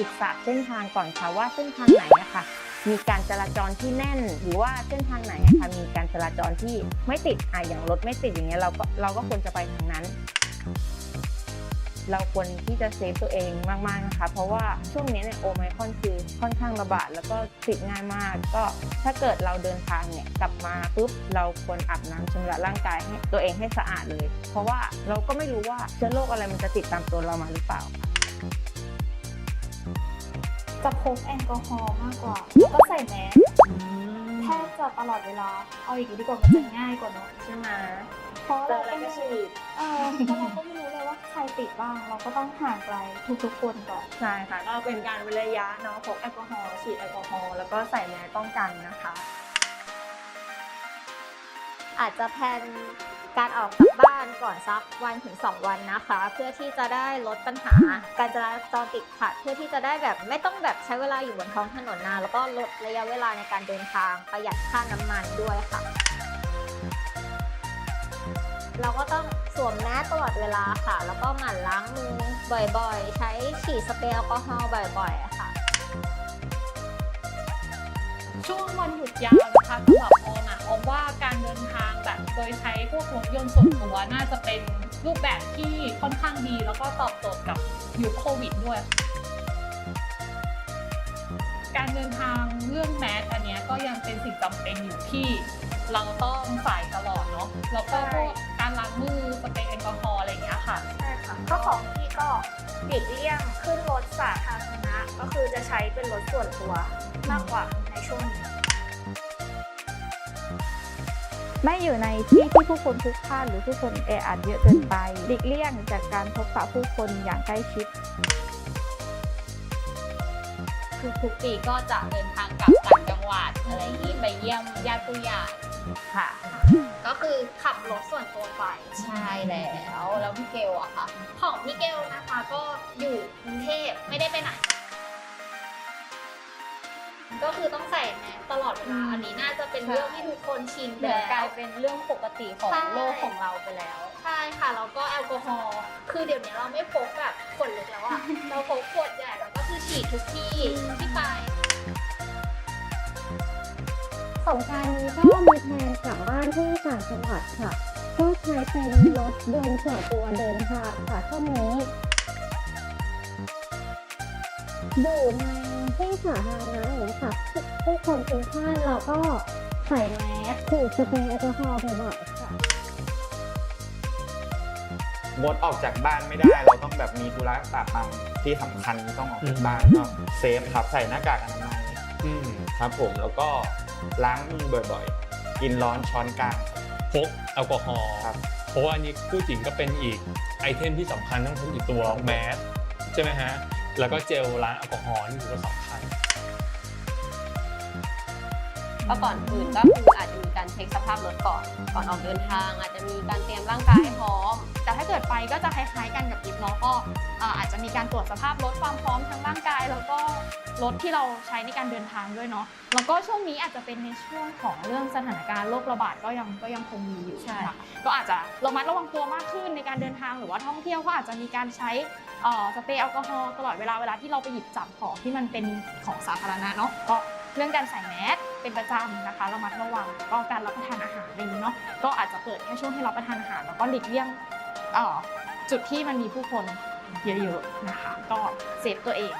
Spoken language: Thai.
ศึกษาเส้นทางก่อนค่ะว่าเส้นทางไหนอะคะมีการจราจรที่แน่น หรือว่าเส้นทางไหนอะคะมีการจราจรที่ไม่ติดอะอย่างรถไม่ติดอย่างเงี้ยเราก็เราก็ควรจะไปทางนั้น เราควรที่จะเซฟตัวเองมากๆนะคะ เพราะว่าช่วงนี้เนี่ยโอไมคอนคือค่อนข้างระบาดแล้วก็ติดง่ายมาก ก็ถ้าเกิดเราเดินทางเนี่ยกลับมาปุ๊บเราควรอาบน้ำชำระร่างกายให้ตัวเองให้สะอาดเลย เพราะว่าเราก็ไม่รู้ว่าเชื้อโรคอะไรมันจะติดตามตัวเรามาหรือเปล่า จะพกแอลกอฮอล์มากกว่าแล้วก็ใส่แมสแทบจะตลอดเวลา เอาอย่างนี้ดีกว่ามันจะง่ายกว่าเนอะใช่ไหมเพราะเจอเราอะไรก็ก็ไม่ฉีดเออเพราะเราก็ไม่รู้เลยว่าใครติดบ้าง เราก็ต้องห่างไกลทุกๆคนก่อน ใช่ค่ะ ก็เป็นการเว้นระยะเนาะพกแอลกอฮอล์ฉีดแอลกอฮอล์แล้วก็ใส่แมสป้องกันนะคะ อาจจะแพลน การออกจากบ้านก่อนสักวันถึง 2 วันนะคะ เพื่อที่จะได้ลดปัญหา การจราจรติดขัดเพื่อที่จะได้แบบไม่ต้องแบบใช้เวลาอยู่บนท้องถนนนานแล้วก็ลดระยะเวลาในการเดินทางประหยัดค่าน้ำมันด้วยค่ะ เราก็ต้องสวมแมสตลอดเวลาค่ะ แล้วก็หมั่นล้างมือบ่อยๆ ใช้ฉีดสเปรย์แอลกอฮอล์บ่อยๆค่ะช่วงวันหยุดยาวนะคะสำหรับออมอะออมว่าการเดินทาง โดยใช้พวกรถยนต์ส่วนตัวน่าจะเป็นรูปแบบที่ค่อนข้างดี แล้วก็ตอบโจทย์กับยุคโควิดด้วย การเดินทางเรื่องแมสอันนี้ก็ยังเป็นสิ่งจำเป็นอยู่ที่เราต้องใส่ตลอดเนาะแล้วก็พวกการล้างมือสเปรย์แอลกอฮอล์อะไรอย่างเงี้ยค่ะใช่ค่ะก็ของพี่ก็หลีกเลี่ยงขึ้นรถสาธารณะก็คือจะใช้เป็นรถส่วนตัวมากกว่าในช่วงนี้ ไม่อยู่ในที่ที่ผู้คนพลุกพล่านหรือผู้คนแออัดเยอะเกินไปหลีกเลี่ยงจากการพบปะผู้คนอย่างใกล้ชิด ทุกๆปีก็จะเดินทางกลับต่างจังหวัดอะไรอย่างนี้ไปเยี่ยมญาติผู้ใหญ่ค่ะ ก็คือขับรถส่วนตัวไป ใช่แล้ว แล้วพี่เกลอะค่ะ ของพี่เกลนะคะก็อยู่กรุงเทพไม่ได้ไปไหนก็ คือต้องใส่แมสตลอดเวลาอันนี้น่าจะเป็นเรื่องที่ทุกคนชินไปเดี๋ยวแล้ว กลายเป็นเรื่องปกติของใช่ โลกของเราไปแล้ว ใช่ค่ะแล้วก็แอลกอฮอล์คือเดี๋ยวนี้เราไม่พกแบบขวดเล็กแล้วอะ เราพกขวดใหญ่แล้วก็คือฉีดทุกที่ที่ไป สงกรารนี้ก็มีแพลนกลับบ้านที่ต่างจังหวัดค่ะก็ใช้เป็นรถยนต์ส่วนตัวเดินทางค่ะช่วงนี้ อยู่ในที่สาธารณะอย่างนี้ยค่ะผู้คนพลุกพล่านเราก็ใส่แมสฉีดสเปรย์แอลกอฮอล์บ่อยๆค่ะ งดออกจากบ้านไม่ได้ เราต้องแบบมีธุระตาปังที่สำคัญต้องออกจากบ้านก็เซฟครับใส่หน้ากากอนามัยอืมครับผมแล้วก็ล้างมือบ่อยๆ กินร้อนช้อนกลาง พกแอลกอฮอล์ครับ เพราะว่าอันนี้พูดจริงก็เป็นอีกไอเทมที่สำคัญต้องพกอีกตัวแมสใช่ไหมฮะ แล้วก็เจลล้างแอลกอฮอล์นี่ถือว่าสำคัญ ก็ก่อนอื่นก็คืออาจจะมีการเช็คสภาพรถก่อน ก่อนออกเดินทาง อาจจะมีการเตรียมร่างกายให้พร้อม แต่ถ้าเกิดไปก็จะคล้ายๆกันกับยิปเนาะก็อาจจะมีการตรวจสภาพรถความพร้อมทั้งร่างกาย แล้วก็รถที่เราใช้ในการเดินทางด้วยเนาะแล้วก็ช่วงนี้อาจจะเป็นในช่วงของเรื่องสถานการณ์โรคระบาดก็ยังก็ยังคงมีอยู่ใช่ค่ะก็อาจจะระมัดระวังตัวมากขึ้นในการเดินทางหรือว่าท่องเที่ยวก็อาจจะมีการใช้สเปรย์แอลกอฮอล์ตลอดเวลาเวลาที่เราไปหยิบจับของที่มันเป็นของสาธารณะเนาะก็ เรื่องการใส่แมสเป็นประจำนะคะระมัดระวังก็การรับประทานอาหารอะไรองนี้เนาะก็อาจจะเปิดแค่ช่วงที่รับประทานอาหาร แล้วก็หลีกเลี่ยงจุดที่มันมีผู้คนเยอะๆนะคะ ก็เซฟตัวเอง